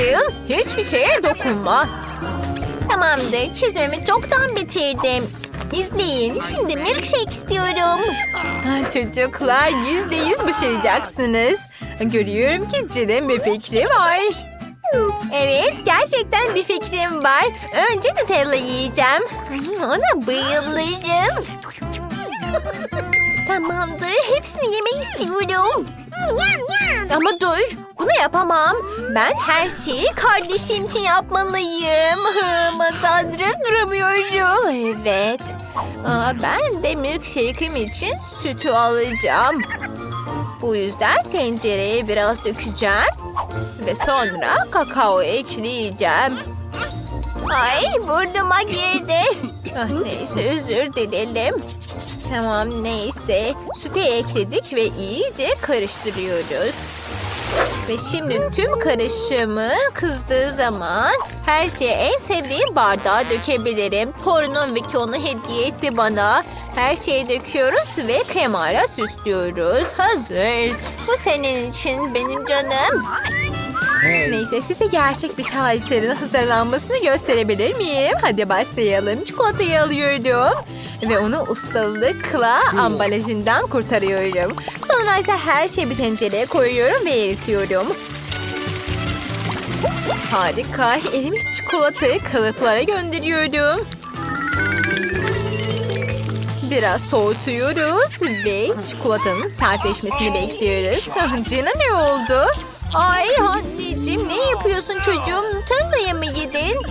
Jill, hiçbir şeye dokunma. Tamamdır, çizmemi çoktan bitirdim. İzleyin, şimdi milkshake istiyorum. Çocuklar yüzde yüz başaracaksınız. Görüyorum ki Jill'in bir fikri var. Evet, gerçekten bir fikrim var. Önce Nutella yiyeceğim. Ona bayılırım. Tamamdır, hepsini yemek istiyorum. Ama dur, bunu yapamam. Ben her şeyi kardeşim için yapmalıyım. Aman tanrım duramıyorum. Evet. Aa, ben de milkshake'im için sütü alacağım. Bu yüzden tencereye biraz dökeceğim. Ve sonra kakao ekleyeceğim. Ay burnuma girdi. Ah, neyse özür dilerim. Tamam neyse. Sütü ekledik ve iyice karıştırıyoruz. Ve şimdi tüm karışımı kızdığı zaman her şeyi en sevdiğim bardağa dökebilirim. Torunum Vicky onu hediye etti bana. Her şeyi döküyoruz ve kremayla süslüyoruz. Hazır. Bu senin için benim canım. Neyse size gerçek bir şaheserin hazırlanmasını gösterebilir miyim? Hadi başlayalım. Çikolatayı alıyorum. Ve onu ustalıkla ambalajından kurtarıyorum. Sonra ise her şeyi bir tencereye koyuyorum ve eritiyorum. Harika. Erimiş çikolatayı kalıplara gönderiyorum. Biraz soğutuyoruz ve çikolatanın sertleşmesini bekliyoruz. Cina ne oldu? Ay anneciğim ne yapıyorsun çocuğum? Nutella'ya mı yedin?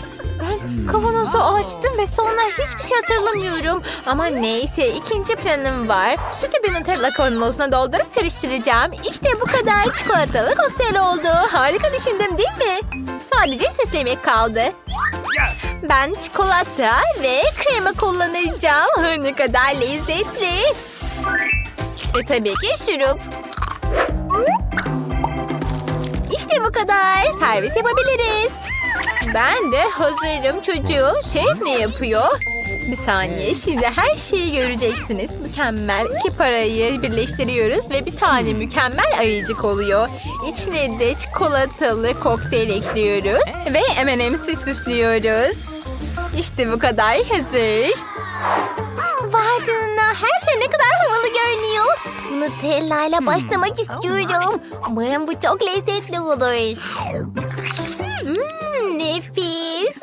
Kavanozu açtım ve sonra hiçbir şey hatırlamıyorum. Ama neyse ikinci planım var. Sütü bir Nutella kavanozuna doldurup karıştıracağım. İşte bu kadar çikolatalı kokteyl oldu. Harika düşündüm değil mi? Sadece süslemek kaldı. Ben çikolata ve krema kullanacağım. Ne kadar lezzetli. Ve tabii ki şurup. İşte bu kadar. Servis yapabiliriz. Ben de hazırım çocuğum. Şef ne yapıyor? Bir saniye şimdi her şeyi göreceksiniz. Mükemmel iki parayı birleştiriyoruz ve bir tane mükemmel ayıcık oluyor. İçine de çikolatalı kokteyl ekliyoruz ve M&M'si süslüyoruz. İşte bu kadar hazır. Vay her şey ne kadar havalı görünüyor. Nutella ile başlamak istiyorum. Umarım bu çok lezzetli olur. Hmm, nefis.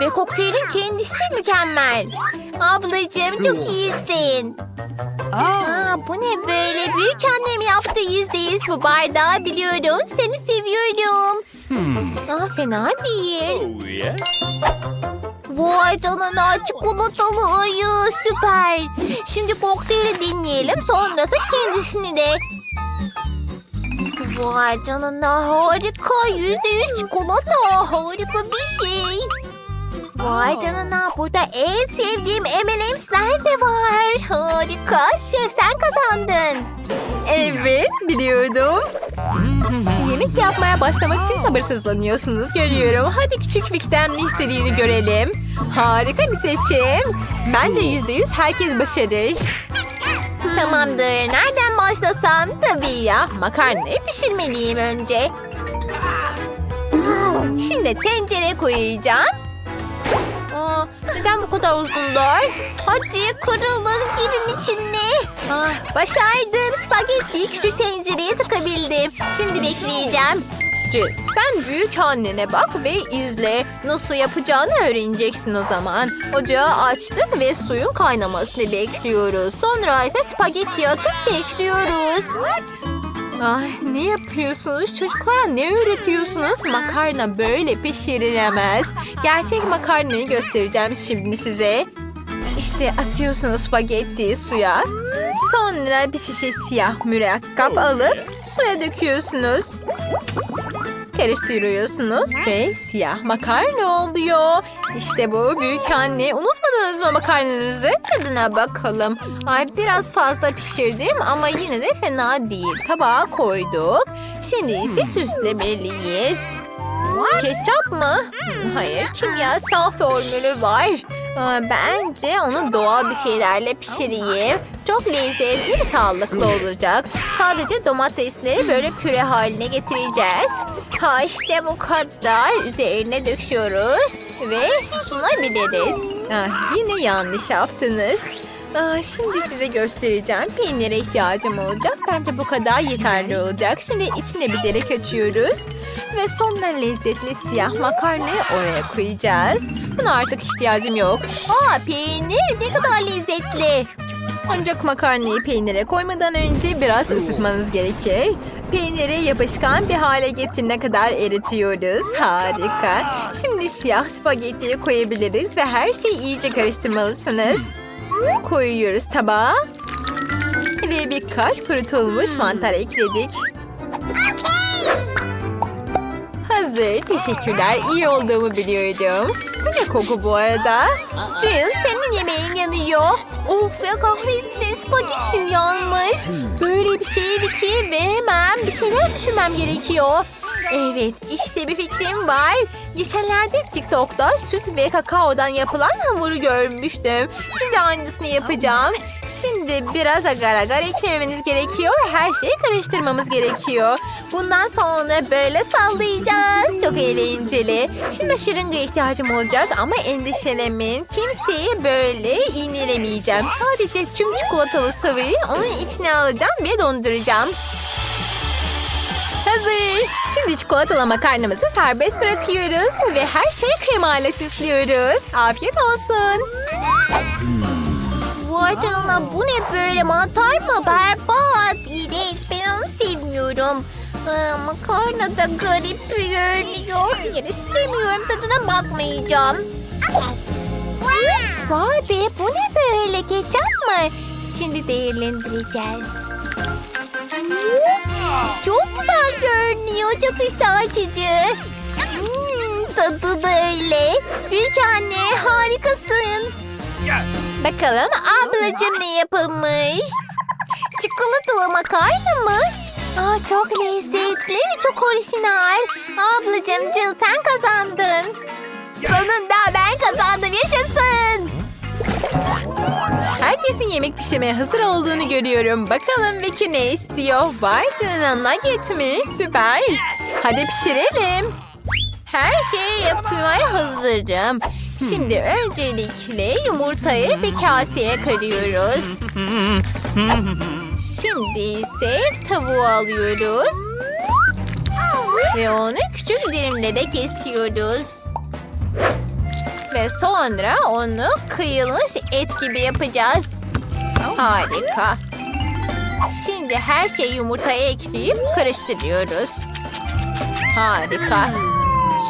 Ve kokteylin kendisi de mükemmel. Ablacığım çok iyisin. Aa, bu ne böyle? Büyük annem yaptı yüzde yüz bu bardağı biliyorum. Seni seviyorum. Aa, fena değil. Oh, yeah? Vay canına çikolatalı ayı süper. Şimdi kokteyli deneyelim sonrası kendisini de. Vay canına harika yüzde yüz çikolata harika bir şey. Vay canına burada en sevdiğim M&M'sler de var. Harika şef sen kazandın. Evet biliyordum. Yemek yapmaya başlamak için sabırsızlanıyorsunuz görüyorum. Hadi küçük Vic'ten ne istediğini görelim. Harika bir seçim. Bence yüzde yüz herkes başarır. Tamamdır. Nereden başlasam? Tabii ya. Makarnayı pişirmeliyim önce. Şimdi tencere koyacağım. Aa, neden bu kadar uzunlar? Hadi kırılın girin içine. Ah, başardım. Spagetti küçük tencereye takabildim. Şimdi bekleyeceğim. Jill, sen büyük annene bak ve izle. Nasıl yapacağını öğreneceksin o zaman. Ocağı açtık ve suyun kaynamasını bekliyoruz. Sonra ise spagetti atıp bekliyoruz. Ay ne yapıyorsunuz? Çocuklara ne öğretiyorsunuz? Makarna böyle pişirilemez. Gerçek makarnayı göstereceğim şimdi size. İşte atıyorsunuz spagettiyi suya. Sonra bir şişe siyah mürekkep alıp suya döküyorsunuz. Karıştırıyorsunuz ve siyah makarna oluyor. İşte bu büyük anne. Unutmadınız mı makarnanızı? Tadına bakalım. Ay biraz fazla pişirdim ama yine de fena değil. Tabağa koyduk. Şimdi ise süslemeliyiz. Ketçap mı? Hayır kimyasal formülü var. Aa, Bence onu doğal bir şeylerle pişireyim. Çok lezzetli ve sağlıklı olacak. Sadece domatesleri böyle püre haline getireceğiz. Ha işte bu kadar. Üzerine döküyoruz ve sunabiliriz. Ah, yine yanlış yaptınız. Aa, şimdi size göstereceğim. Peynire ihtiyacım olacak. Bence bu kadar yeterli olacak. Şimdi içine bir delik açıyoruz. Ve sonra lezzetli siyah makarnayı oraya koyacağız. Buna artık ihtiyacım yok. Aa peynir ne kadar lezzetli. Ancak makarnayı peynire koymadan önce biraz ısıtmanız gerekir. Peyniri yapışkan bir hale getirene kadar eritiyoruz. Harika. Şimdi siyah spagettiyi koyabiliriz ve her şeyi iyice karıştırmalısınız. Koyuyoruz tabağa. Ve birkaç kurutulmuş mantar ekledik. Hazır. Teşekkürler. İyi olduğumu biliyordum. Bu ne koku bu arada? Jill senin yemeğin yanıyor. Of ya kahretsin spagettim yanmış. Böyle bir şeydi ki ve hemen bir şeyler düşünmem gerekiyor. Evet işte bir fikrim var. Geçenlerde TikTok'ta süt ve kakaodan yapılan hamuru görmüştüm. Şimdi aynısını yapacağım. Şimdi biraz agar agar eklememiz gerekiyor. Her şeyi karıştırmamız gerekiyor. Bundan sonra böyle sallayacağız. Çok eğlenceli. Şimdi şırınga ihtiyacım olacak ama endişelemeyin. Kimseyi böyle iğnelemeyeceğim. Sadece tüm çikolatalı sıvıyı onun içine alacağım ve donduracağım. Hazır. Şimdi çikolatalı makarnamızı serbest bırakıyoruz ve her şeyi kremayla süslüyoruz. Afiyet olsun. Vay canına bu ne böyle mantar mı? Berbat. İğrenç ben onu sevmiyorum. Aa, makarna da garip görünüyor. Yer istemiyorum tadına bakmayacağım. Vay be bu ne böyle ketçap mı? Şimdi değerlendireceğiz. Çok güzel görünüyor. Çok iştah açıcı. Hmm, tadı da öyle. Büyük anne harikasın. Bakalım ablacığım ne yapılmış? Çikolatalı makarna mı? Aa, çok lezzetli ve çok orijinal. Ablacığım Jill sen kazandın. Sonunda ben kazandım yaşasın. Herkesin yemek pişirmeye hazır olduğunu görüyorum. Bakalım Vicky ne istiyor? Vay canına mi? Süper. Hadi pişirelim. Her şeyi yapmaya hazırım. Şimdi öncelikle yumurtayı bir kaseye kırıyoruz. Şimdi ise tavuğu alıyoruz. Ve onu küçük dilimlere kesiyoruz. Ve sonra onu kıyılmış et gibi yapacağız. Harika. Şimdi her şeyi yumurtaya ekleyip karıştırıyoruz. Harika.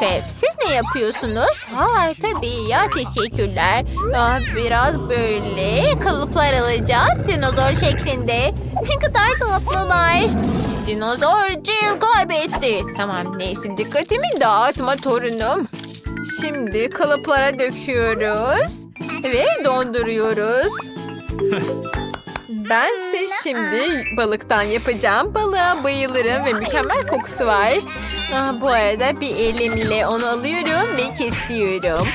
Şef siz ne yapıyorsunuz? Ha tabii ya teşekkürler. Ah, biraz böyle kalıplar alacağız dinozor şeklinde. Ne kadar tatlılar. Dinozor Jill kaybetti. Tamam neyse dikkatimi dağıtma torunum. Şimdi kalıplara döküyoruz ve donduruyoruz. Bense şimdi balıktan yapacağım. Balığa bayılırım ve mükemmel kokusu var. Ah, bu arada bir elimle onu alıyorum ve kesiyorum.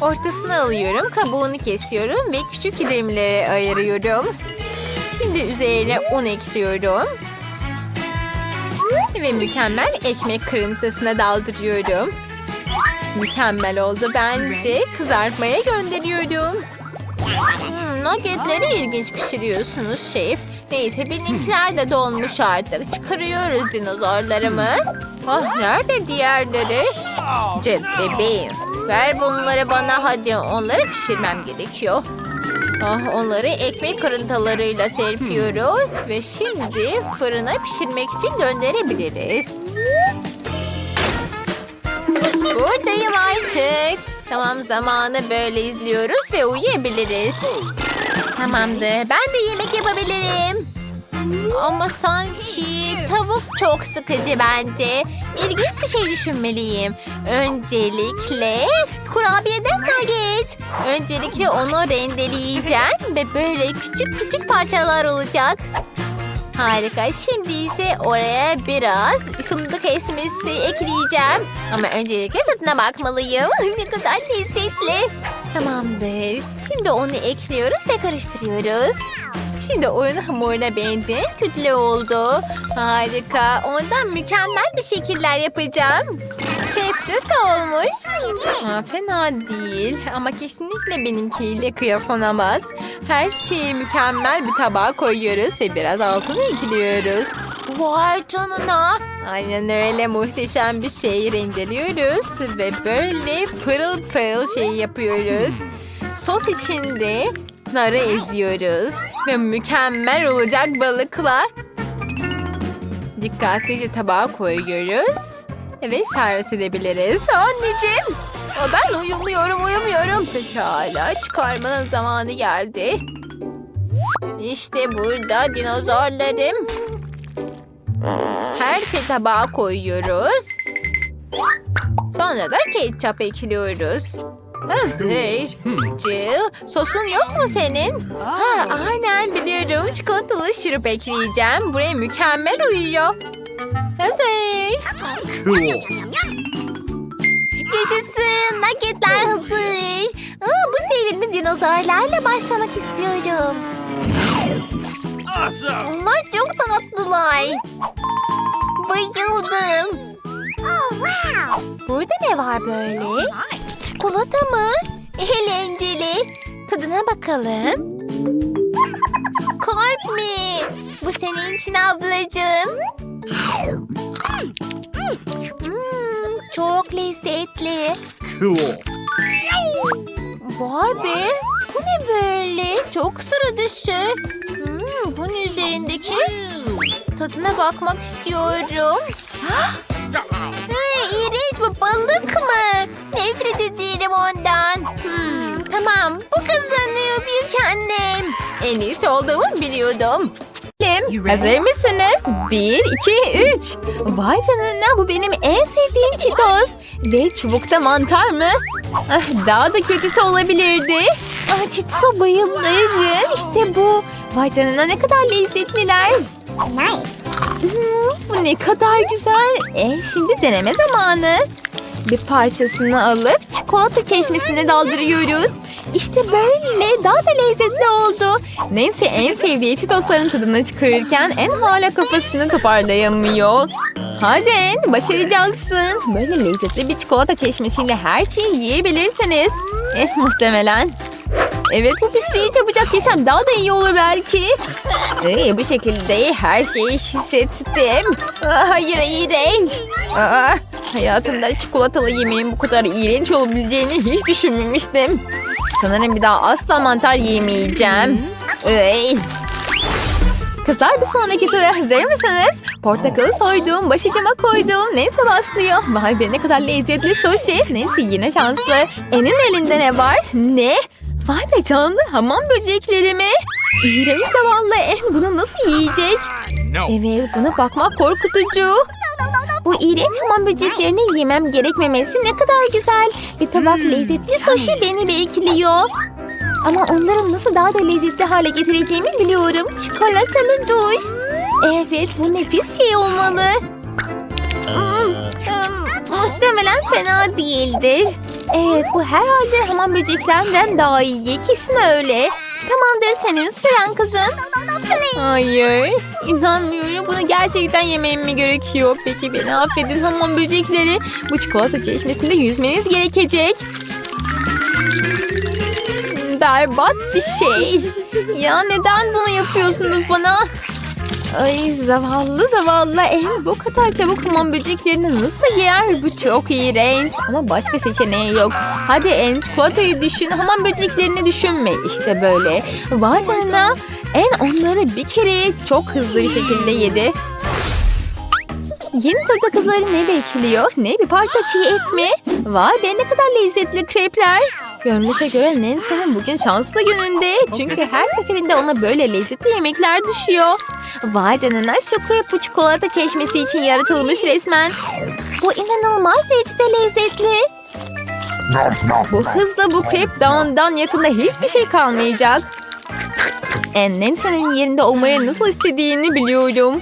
Ortasını alıyorum, kabuğunu kesiyorum ve küçük dilimlere ayırıyorum. Şimdi üzerine un ekliyorum. Ve mükemmel ekmek kırıntısına daldırıyorum. Mükemmel oldu bence. Kızartmaya gönderiyorum. Hmm, nuggetleri ilginç pişiriyorsunuz şef. Neyse benimkiler de dolmuş artık. Çıkarıyoruz dinozorlarımı. Ah nerede diğerleri? Jet bebeğim. Ver bunları bana hadi. Onları pişirmem gerekiyor. Ah, onları ekmek kırıntılarıyla serpiyoruz. Ve şimdi fırına pişirmek için gönderebiliriz. Buradayım artık. Tamam zamanı böyle izliyoruz ve uyuyabiliriz. Tamamdır ben de yemek yapabilirim. Ama sanki tavuk çok sıkıcı bence. İlginç bir şey düşünmeliyim. Öncelikle kurabiyeden nugget. Öncelikle onu rendeleyeceğim ve böyle küçük küçük parçalar olacak. Harika. Şimdi ise oraya biraz fındık esmesi ekleyeceğim. Ama öncelikle tadına bakmalıyım. ne kadar lezzetli. Tamamdır. Şimdi onu ekliyoruz ve karıştırıyoruz. Şimdi oyun hamuruna benzeyen kütle oldu. Harika. Ondan mükemmel bir şekiller yapacağım. Şef nasıl olmuş? Ha, fena değil ama kesinlikle benimkiyle kıyaslanamaz. Her şeyi mükemmel bir tabağa koyuyoruz ve biraz altını ekliyoruz. Vay canına. Aynen öyle muhteşem bir şey rendeliyoruz ve böyle pırıl pırıl şey yapıyoruz. Sos içinde narı eziyoruz ve mükemmel olacak balıkla. Dikkatlice tabağa koyuyoruz ve servis edebiliriz. Anneciğim, ben uyumuyorum uyumuyorum. Pekala çıkarmanın zamanı geldi. İşte burada dinozorlarım. Her şey tabağa koyuyoruz. Sonra da ketçap ekliyoruz. Hazır. Jill, sosun yok mu senin? Ha, aynen biliyorum. Çikolatalı şurup ekleyeceğim. Buraya mükemmel uyuyor. Hazır. Cool. Yaşasın. Nuggetler hazır. Aa, bu sevimli dinozorlarla başlamak istiyorum. Awesome. Onlar çok tatlılar. Bayıldım. Burada ne var böyle? Çikolata mı? Eğlenceli. Tadına bakalım. Kalp mi? Bu senin için ablacığım. Hmm, çok lezzetli. Cool. Vay be. Bu ne böyle? Çok sıra dışı. Hmm, bunun üzerindeki tadına bakmak istiyorum. Ha, iğrenç bu balık mı? Nefret ederim ondan. Hmm, tamam bu büyük annem. En iyisi olduğumu biliyordum. Hazır mısınız? Bir, iki, üç. Vay canına bu benim en sevdiğim çitos. Ve çubukta mantar mı? Ah, daha da kötüsü olabilirdi. Ah, çitosa bayılırım. İşte bu. Vay canına ne kadar lezzetliler. Hmm, bu ne kadar güzel. E, şimdi deneme zamanı. Bir parçasını alıp çikolata çeşmesine daldırıyoruz. İşte böyle daha da lezzetli oldu. Nancy en sevdiği çitosların tadını çıkarırken en hala kafasını toparlayamıyor. Hadi En, başaracaksın. Böyle lezzetli bir çikolata çeşmesiyle her şeyi yiyebilirsiniz. Eh muhtemelen. Evet bu pisliği çabucak yesem daha da iyi olur belki. Ee, bu şekilde her şeyi hissettim. Hayır iğrenç. Aa, hayatımda çikolatalı yemeğin bu kadar iğrenç olabileceğini hiç düşünmemiştim. Sanırım bir daha asla mantar yemeyeceğim. Ey. Kızlar bir sonraki tura hazır mısınız? Portakalı soydum, başucuma koydum. Neyse başlıyor. Vay be ne kadar lezzetli sushi. Neyse yine şanslı. En'in elinde ne var? Ne? Vay be canlı hamam böcekleri mi? İğrenç zavallı En bunu nasıl yiyecek? Evet buna bakmak korkutucu. Bu iğrenç hamam böceklerini yemem gerekmemesi ne kadar güzel. Bir tabak lezzetli sushi beni bekliyor. Ama onların nasıl daha da lezzetli hale getireceğimi biliyorum. Çikolatalı duş. Evet bu nefis şey olmalı. Hmm, hmm, muhtemelen fena değildir. Evet bu herhalde hamam böceklerinden daha iyi. Kesin öyle. Tamamdır senin sıran kızım. Hayır. inanmıyorum. Bunu gerçekten yemem mi gerekiyor? Peki beni affedin hamam böcekleri. Bu çikolata çeşmesinde yüzmeniz gerekecek. Berbat bir şey. Ya neden bunu yapıyorsunuz bana? Ay zavallı zavallı en bu kadar çabuk hamam böceklerini nasıl yer? Bu çok iğrenç. Ama başka seçeneği yok. Hadi en çikolatayı düşün hamam böceklerini düşünme. İşte böyle. Vay canına. En onları bir kere çok hızlı bir şekilde yedi. Yeni turda kızları ne bekliyor? Ne bir parça çiğ et mi? Vay be ne kadar lezzetli krepler. Görünüşe göre Nancy'nin bugün şanslı gününde. Çünkü her seferinde ona böyle lezzetli yemekler düşüyor. Vay canına şu krep bu çikolata çeşmesi için yaratılmış resmen. Bu inanılmaz derecede lezzetli. Bu hızla bu krep dağından yakında hiçbir şey kalmayacak. En Nancy'nin yerinde olmayı nasıl istediğini biliyorum.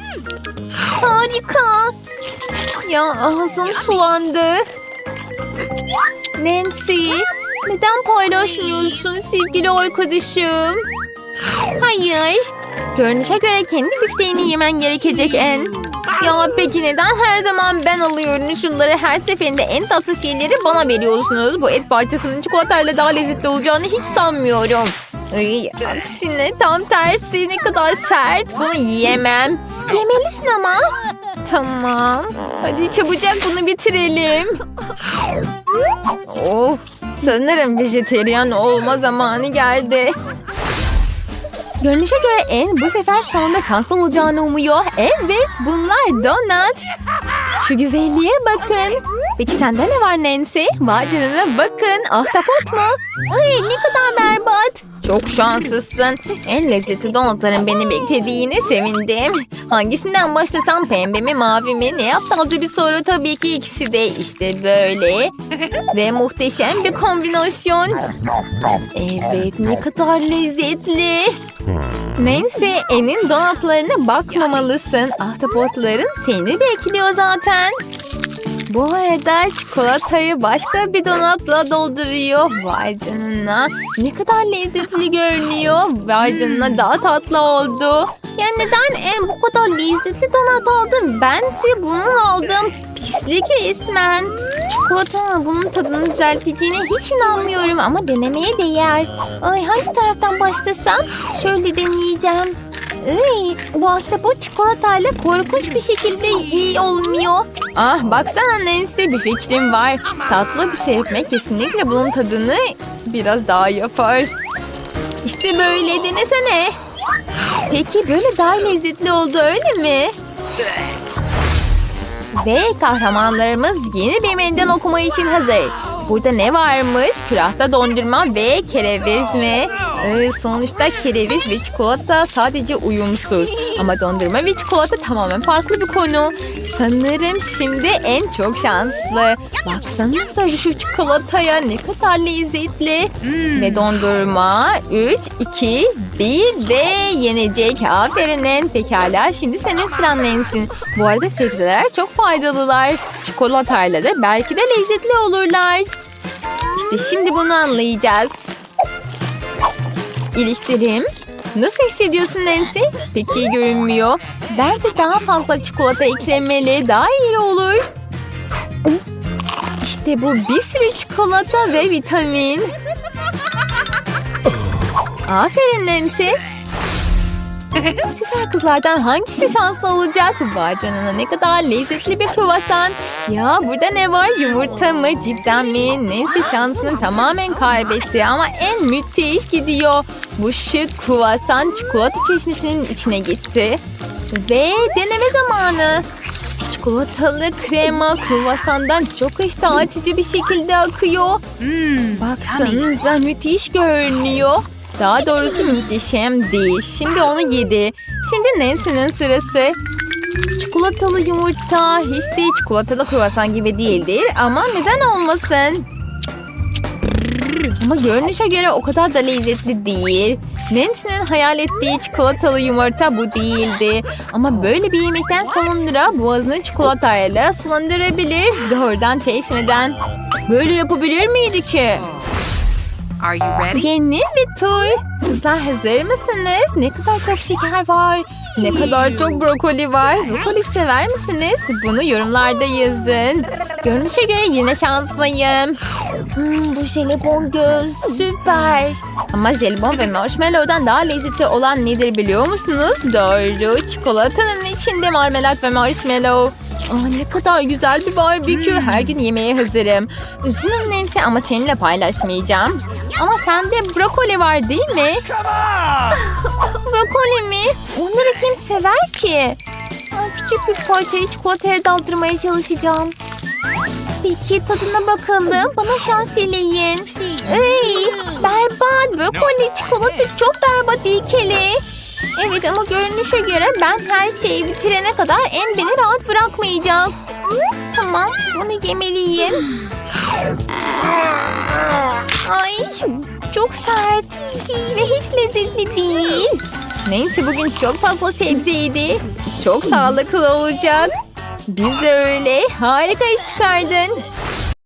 Harika. Ya ağzım sulandı. Nancy, Neden paylaşmıyorsun sevgili arkadaşım? Hayır. Görünüşe göre kendi bifteğini yemen gerekecek en. Ya peki neden her zaman ben alıyorum şunları her seferinde en tatsız şeyleri bana veriyorsunuz? Bu et parçasının çikolatayla daha lezzetli olacağını hiç sanmıyorum. Ay, aksine tam tersi ne kadar sert bunu yiyemem. Yemelisin ama. Tamam. Hadi çabucak bunu bitirelim. Of. Sanırım vejeteryan olma zamanı geldi. Görünüşe göre En bu sefer sonunda şanslı olacağını umuyor. Evet bunlar donut. Şu güzelliğe bakın. Peki sende ne var Nancy? Vay canına bakın. Ahtapot mu? Ay ne kadar berbat. Çok şanslısın. En lezzetli donutların beni beklediğine sevindim. Hangisinden başlasam pembe mi mavi mi? Ne aptalca bir soru tabii ki ikisi de işte böyle. Ve muhteşem bir kombinasyon. Evet ne kadar lezzetli. Neyse En'in donatlarına bakmamalısın. Ahtapotların seni bekliyor zaten. Bu arada çikolatayı başka bir donatla dolduruyor. Vay canına. Ne kadar lezzetli görünüyor. Vay canına daha tatlı oldu. Ya neden en bu kadar lezzetli donat aldın? Bense bunun aldım. Pislik resmen. Çikolatanın bunun tadını düzelteceğine hiç inanmıyorum ama denemeye değer. Ay hangi taraftan başlasam? Şöyle deneyeceğim. Ay, bu ahtapot çikolatayla korkunç bir şekilde iyi olmuyor. Ah baksana Nancy bir fikrim var. Tatlı bir serpme kesinlikle bunun tadını biraz daha yapar. İşte böyle denesene. Peki böyle daha lezzetli oldu öyle mi? Ve kahramanlarımız yeni bir meydan okuma için hazır. Burada ne varmış? Külahta dondurma ve kereviz mi? Ee, sonuçta kereviz ve çikolata sadece uyumsuz. Ama dondurma ve çikolata tamamen farklı bir konu. Sanırım şimdi en çok şanslı. Baksanıza şu çikolataya ne kadar lezzetli. Ve dondurma 3, 2, 1 de yenecek. Aferin En. Pekala şimdi senin sıran Nensin. Bu arada sebzeler çok faydalılar. Çikolatayla da belki de lezzetli olurlar. İşte şimdi bunu anlayacağız. İliktirim. Nasıl hissediyorsun Nancy? Pek iyi görünmüyor. Bence daha fazla çikolata eklemeli. Daha iyi olur. İşte bu bir sürü çikolata ve vitamin. Aferin Nancy. Bu sefer kızlardan hangisi şanslı olacak? Vay canına ne kadar lezzetli bir kruvasan. Ya burada ne var? Yumurta mı? Cidden mi? Neyse şansını tamamen kaybetti ama en müthiş gidiyor. Bu şık kruvasan çikolata çeşmesinin içine gitti. Ve deneme zamanı. Çikolatalı krema kruvasandan çok iştah açıcı bir şekilde akıyor. Baksanıza müthiş görünüyor. Daha doğrusu muhteşem değil. Şimdi onu yedi. Şimdi Nancy'nin sırası. Çikolatalı yumurta hiç de çikolatalı kruvasan gibi değildir ama neden olmasın? Ama görünüşe göre o kadar da lezzetli değil. Nancy'nin hayal ettiği çikolatalı yumurta bu değildi. Ama böyle bir yemekten sonra boğazını çikolatayla sulandırabilir. Doğrudan çeşmeden. Böyle yapabilir miydi ki? Are you ready? Yeni bir tur. Kızlar hazır mısınız? Ne kadar çok şeker var. Ne kadar çok brokoli var. Brokoli sever misiniz? Bunu yorumlarda yazın. Görünüşe göre yine şanslıyım. Hmm, bu jelibon göz süper. Ama jelibon ve marshmallow'dan daha lezzetli olan nedir biliyor musunuz? Doğru. Çikolatanın içinde marmelat ve marshmallow. Aa, ne kadar güzel bir barbekü. Her gün yemeğe hazırım. Üzgünüm Nancy ama seninle paylaşmayacağım. Ama sende brokoli var değil mi? brokoli mi? Onları kim sever ki? Aa, küçük bir parçayı çikolataya daldırmaya çalışacağım. Peki tadına bakalım. Bana şans dileyin. Ay, berbat. Brokoli çikolata çok berbat bir kere. Evet ama görünüşe göre ben her şeyi bitirene kadar en beni rahat bırakmayacak. Tamam bunu yemeliyim. Ay çok sert ve hiç lezzetli değil. Nancy bugün çok fazla sebze yedi. Çok sağlıklı olacak. Biz de öyle. Harika iş çıkardın.